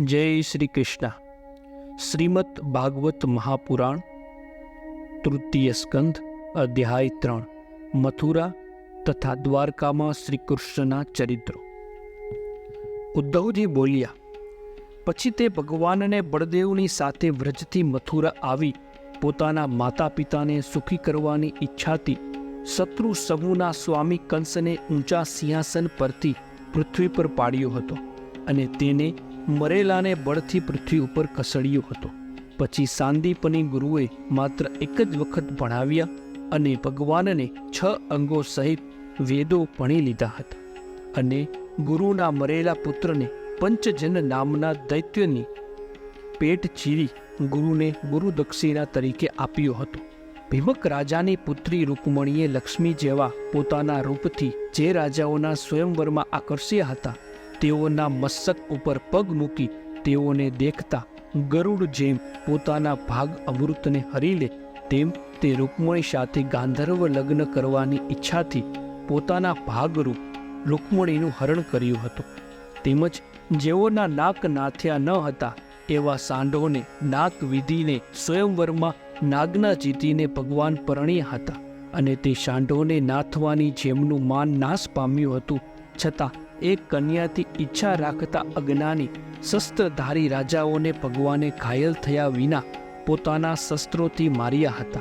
જય શ્રી કૃષ્ણ. શ્રીમદ ભાગવત મહાપુરાણ, તૃતીય સ્કંધ અધ્યાય ત્રણ, મથુરા તથા દ્વારકામાં શ્રી કૃષ્ણના ચરિત્રો. ઉદ્ધવજી બોલ્યા, પછી તે ભગવાનને બળદેવની સાથે વ્રજથી મથુરા આવી પોતાના માતા પિતાને સુખી કરવાની ઈચ્છાથી શત્રુ સમૂહના સ્વામી કંસને ઊંચા સિંહાસન પરથી પૃથ્વી પર પાડ્યો હતો અને તેને મરેલાને બળથી પૃથ્વી ઉપર ખસેડ્યો હતો. પછી સાંદીપની ગુરુએ માત્ર એક જ વખત ભણાવ્યા અને ભગવાનને છ અંગો સહિત વેદો ભણી લીધા હતા અને ગુરુના મરેલા પુત્રને પંચજન નામના દૈત્યની પેટ ચીરી ગુરુને ગુરુદક્ષિણા તરીકે આપ્યો હતો. ભીમક રાજાની પુત્રી રૂકમણીએ લક્ષ્મી જેવા પોતાના રૂપથી જે રાજાઓના સ્વયંવરમાં આકર્ષ્યા હતા તેઓના મસ્તક ઉપર પગ મૂકી તેઓને દેખતા ગરુડ જેમ પોતાના ભાગ અમૃતને હરી લે તેમ તે રૂકમણી સાથે ગાંધર્વ લગ્ન કરવાની ઈચ્છાથી પોતાના ભાગરૂપ રૂકમણીનું હરણ કર્યું હતું. તેમજ જેઓના નાક નાથ્યા ન હતા, એવા સાંઢોને નાક વિધિને સ્વયંવરમાં નાગના જીતીને ભગવાન પરણ્યા હતા અને તે સાંઢોને નાથવાની જેમનું માન નાશ પામ્યું હતું, છતાં એક કન્યાથી ઈચ્છા રાખતા અજ્ઞાની શસ્ત્રધારી રાજાઓને ભગવાને ઘાયલ થયા વિના પોતાના શસ્ત્રોથી માર્યા હતા.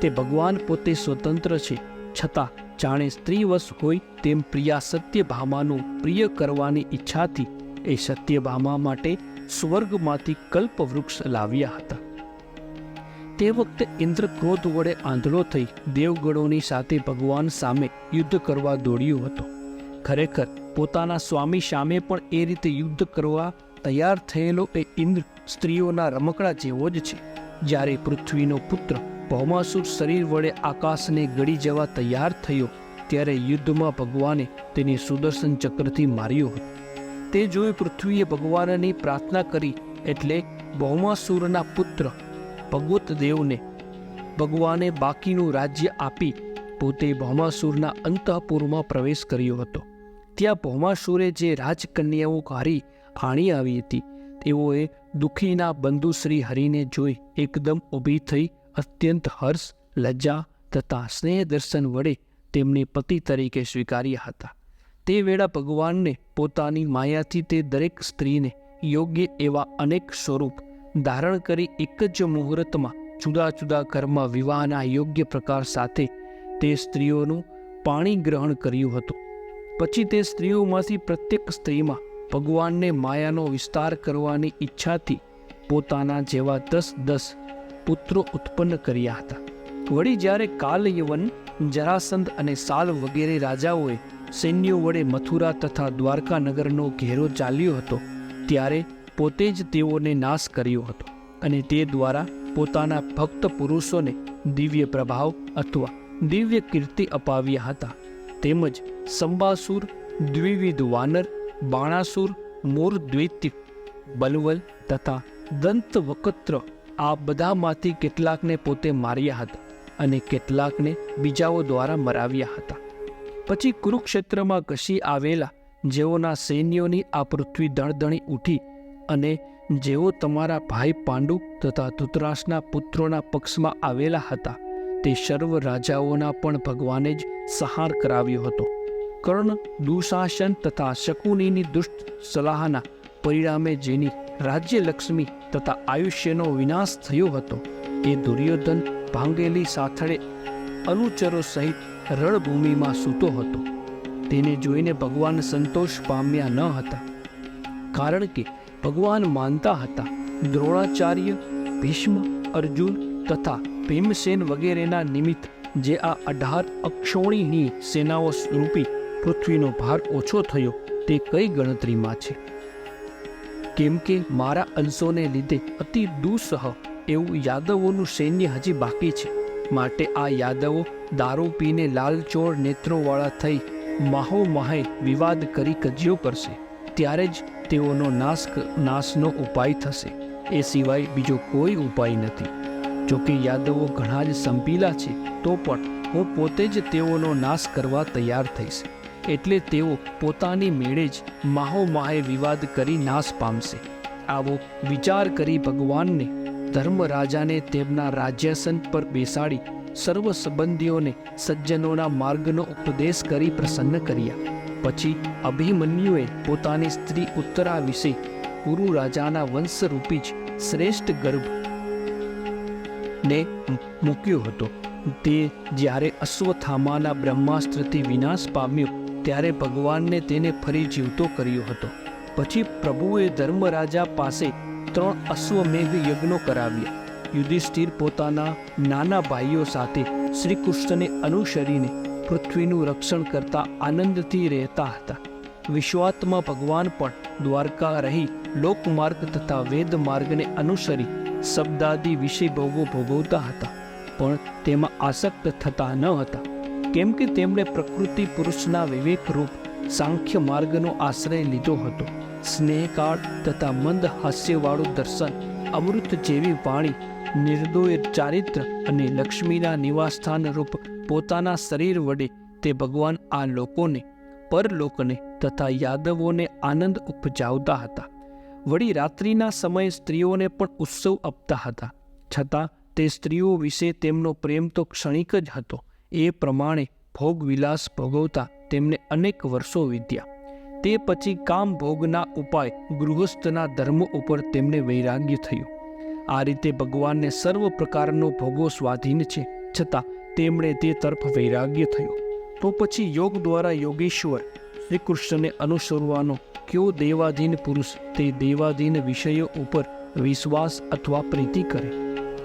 તે ભગવાન પોતે સ્વતંત્ર છે, છતાં જાણે સ્ત્રીવશ હોય તેમ પ્રિયા સત્યભામાનું પ્રિય કરવાની ઈચ્છાથી એ સત્યભામા માટે સ્વર્ગમાંથી કલ્પવૃક્ષ લાવ્યા હતા. તે વખતે ઇન્દ્ર ક્રોધ વડે આંધળો થઈ દેવગણોની સાથે ભગવાન સામે યુદ્ધ કરવા દોડ્યો હતો. ખરેખર પોતાના સ્વામી સામે પણ એ રીતે યુદ્ધ કરવા તૈયાર થયેલો એ ઇન્દ્ર સ્ત્રીઓના રમકડા જેવો જ છે. જ્યારે પૃથ્વીનો પુત્ર ભૌમાસુર શરીર વડે આકાશને ગળી જવા તૈયાર થયો, ત્યારે યુદ્ધમાં ભગવાને તેને સુદર્શન ચક્રથી માર્યો હતો. તે જોઈ પૃથ્વીએ ભગવાનની પ્રાર્થના કરી એટલે ભૌમાસુરના પુત્ર ભગવત દેવને ભગવાને બાકીનું રાજ્ય આપી પોતે ભૌમાસુરના અંતઃપુરમાં પ્રવેશ કર્યો હતો. ત્યાં ભૌમાસુરે જે રાજકન્યાઓ કારી આણી આવી હતી, તેઓએ દુઃખીના બંધુ શ્રી હરિને જોઈ એકદમ ઊભી થઈ, અત્યંત હર્ષ, લજ્જા તથા સ્નેહ દર્શન વડે તેમને પતિ તરીકે સ્વીકાર્યા હતા. તે વેળા ભગવાનને પોતાની માયાથી તે દરેક સ્ત્રીને યોગ્ય એવા અનેક સ્વરૂપ ધારણ કરી એક જ મુહૂર્તમાં જુદા જુદા ઘરમાં વિવાહના યોગ્ય પ્રકાર સાથે તે સ્ત્રીઓનું પાણી ગ્રહણ કર્યું હતું. પછી તે સ્ત્રીઓમાંથી પ્રત્યેક સ્ત્રીમાં ભગવાનને માયાનો વિસ્તાર કરવાની ઈચ્છાથી પોતાના જેવા દસ દસ પુત્રો ઉત્પન્ન કર્યા હતા. વળી જ્યારે કાલયવન, જરાસંધ અને સાલ વગેરે રાજાઓએ સૈન્યો વડે મથુરા તથા દ્વારકા નગરનો ઘેરો ચાલ્યો હતો, ત્યારે પોતે જ તેઓને નાશ કર્યો હતો અને તે દ્વારા પોતાના ભક્ત પુરુષોને દિવ્ય પ્રભાવ અથવા દિવ્ય કીર્તિ અપાવ્યા હતા. તેમજ સંબાસુર, દ્વિવિધ વાનર, બાણાસુર, મોર દ્વૈતિક બલવલ તથા દંત વકત્ર આ બધામાંથી કેટલાકને પોતે માર્યા હતા અને કેટલાકને બીજાઓ દ્વારા મરાવ્યા હતા. પછી કુરુક્ષેત્રમાં ઘસી આવેલા જેઓના સૈન્યોની આ પૃથ્વી દણદણી ઉઠી અને જેઓ તમારા ભાઈ પાંડુ તથા ધૃતરાષ્ટ્રના પુત્રોના પક્ષમાં આવેલા હતા, તે સર્વ રાજાઓના પણ ભગવાને જ સહાર કરાવ્યો હતો. કર્ણ દુશાસન તથા શકુનીની દુષ્ટ સલાહના પરિણામે જેની રાજ્યલક્ષ્મી તથા આયુષ્યનો વિનાશ થયો હતો, એ દુર્યોધન ભાંગેલી સાથળે અનુચરો સહિત રણભૂમિમાં સૂતો હતો. તેને જોઈને ભગવાન સંતોષ પામ્યા ન હતા. કારણ કે ભગવાન માનતા હતા, દ્રોણાચાર્ય, ભીષ્મ, અર્જુન તથા ભીમસેન વગેરેના નિમિત્ત જે આ અઢાર અક્ષોણીની સેનાઓ રૂપી પૃથ્વીનો ભાર ઓછો થયો તે કઈ ગણતરીમાં છે? કેમ કે મારા અંશોને લીધે અતિ દુઃસહ એવું યાદવોનું સૈન્ય હજી બાકી છે. માટે આ યાદવો દારૂ પીને લાલચોળ નેત્રોવાળા થઈ માહો માહે વિવાદ કરી કજિયો કરશે. ત્યારે જ તેઓનો નાશ નાશનો ઉપાય થશે. એ સિવાય બીજો કોઈ ઉપાય નથી. જોકે યાદવો ઘણા જ સંપીલા છે, તો પણ હું પોતે જ તેઓનો નાશ કરવા તૈયાર થઈશ. એટલે તેઓ પોતાની મેળે જ માહો માહે વિવાદ કરી નાશ પામશે. આવો વિચાર કરી ભગવાનને, ધર્મરાજાને તેમના રાજ્યાસન પર બેસાડી સર્વ સંબંધીઓને સજ્જનોના માર્ગનો ઉપદેશ કરી પ્રસન્ન કર્યા. પછી અભિમન્યુએ પોતાની સ્ત્રી ઉત્તરા વિશે કુરુ રાજાના વંશરૂપી જ શ્રેષ્ઠ ગર્ભ ને મૂક્યો હતો. તે જ્યારે અશ્વથામાના બ્રહ્માસ્ત્રથી વિનાશ પામ્યો, ત્યારે ભગવાનને તેને ફરી જીવતો કર્યો હતો. પછી પ્રભુએ ધર્મરાજા પાસે ત્રણ અશ્વમેઘ યજ્ઞો કરાવ્યા. યુધિષ્ઠિર પોતાના નાના ભાઈઓ સાથે શ્રી કૃષ્ણને અનુસરીને પૃથ્વીનું રક્ષણ કરતા આનંદથી રહેતા હતા. વિશ્વાત્મા ભગવાન પણ દ્વારકા રહી લોકમાર્ગ તથા વેદ માર્ગને અનુસરી શબ્દાદિ વિષય ભોગો ભોગવતા હતા. પણ તેમાં આસક્ત થતા ન હતા. કેમ કે તેમણે પ્રકૃતિ પુરુષના વિવેકરૂપ સાંખ્ય માર્ગનો આશ્રય લીધો હતો. સ્નેહકાળ તથા મંદ હાસ્યવાળું દર્શન, અમૃત જેવી વાણી, નિર્દોય ચારિત્ર અને લક્ષ્મીના નિવાસસ્થાન રૂપ પોતાના શરીર વડે તે ભગવાન આ લોકોને પરલોકને તથા યાદવોને આનંદ ઉપજાવતા હતા. વળી રાત્રિના સમયે સ્ત્રીઓને પણ ઉત્સવ આપતા હતા. છતાં તે સ્ત્રીઓ વિશે તેમનો પ્રેમ તો ક્ષણિક જ હતો. એ પ્રમાણે ભોગવિલાસ ભોગવતા તેમને અનેક વર્ષો વીત્યા. તે પછી કામ ભોગના ઉપાય ગૃહસ્થના ધર્મ ઉપર તેમને વૈરાગ્ય થયું. આ રીતે ભગવાનને સર્વ પ્રકારનો ભોગો સ્વાધીન છે. છતાં તેમણે તે તરફ વૈરાગ્ય થયું. તો પછી યોગ દ્વારા યોગેશ્વર શ્રી કૃષ્ણને અનુસરવાનો કયો દેવાધીન પુરુષ તે દેવાધીન વિષયો ઉપર વિશ્વાસ અથવા પ્રીતિ કરે?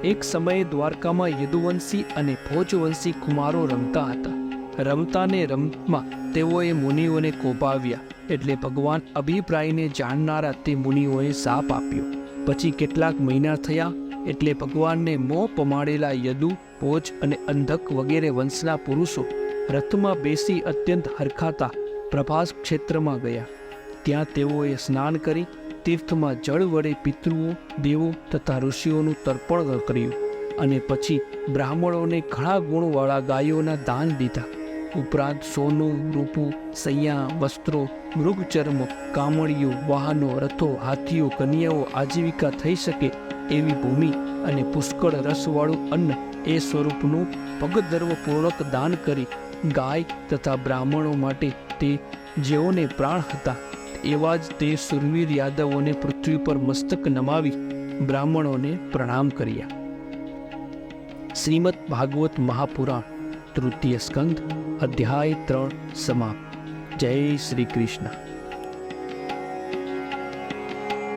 એક સમયે દ્વારકામાં યદુવંશી અને ભોજવંશી કુમારો રમતા હતા. રમતાને રમતમાં તેઓએ મુનિઓને કોપાવ્યા એટલે ભગવાન અભિપ્રાયને જાણનારા તે મુનિઓએ સાપ આપ્યો. પછી કેટલાક મહિના થયા એટલે ભગવાનને મોં પમાડેલા યદુ, ભોજ અને અંધક વગેરે વંશના પુરુષો રથમાં બેસી અત્યંત હરખાતા પ્રભાસ ક્ષેત્રમાં ગયા. ત્યાં તેઓએ સ્નાન કરી તીર્થમાં જળ વડે પિતૃઓ, દેવો તથા ઋષિઓનું તર્પણ કર્યું અને પછી બ્રાહ્મણોને ઘણા ગુણવાળા ગાયોના દાન દીધા. ઉપરાંત સોનું, રૂપું, સૈયા, વસ્ત્રો, મૃગચર્મ, કામળીઓ, વાહનો, રથો, હાથીઓ, કન્યાઓ આજીવિકા થઈ શકે એવી ભૂમિ અને પુષ્કળ રસવાળું અન્ન એ સ્વરૂપનું પગદર્વપૂર્વક દાન કરી ગાય તથા બ્રાહ્મણો માટે તે જેઓને પ્રાણ હતા, એવા જ તે સુરવીર યાદવોને પૃથ્વી પર મસ્તક નમાવી બ્રાહ્મણોને પ્રણામ કર્યા. શ્રીમદ ભાગવત મહાપુરાણ, તૃતીય સ્કંદ, અધ્યાય ત્રણ સમાપ્ત. જય શ્રી કૃષ્ણ.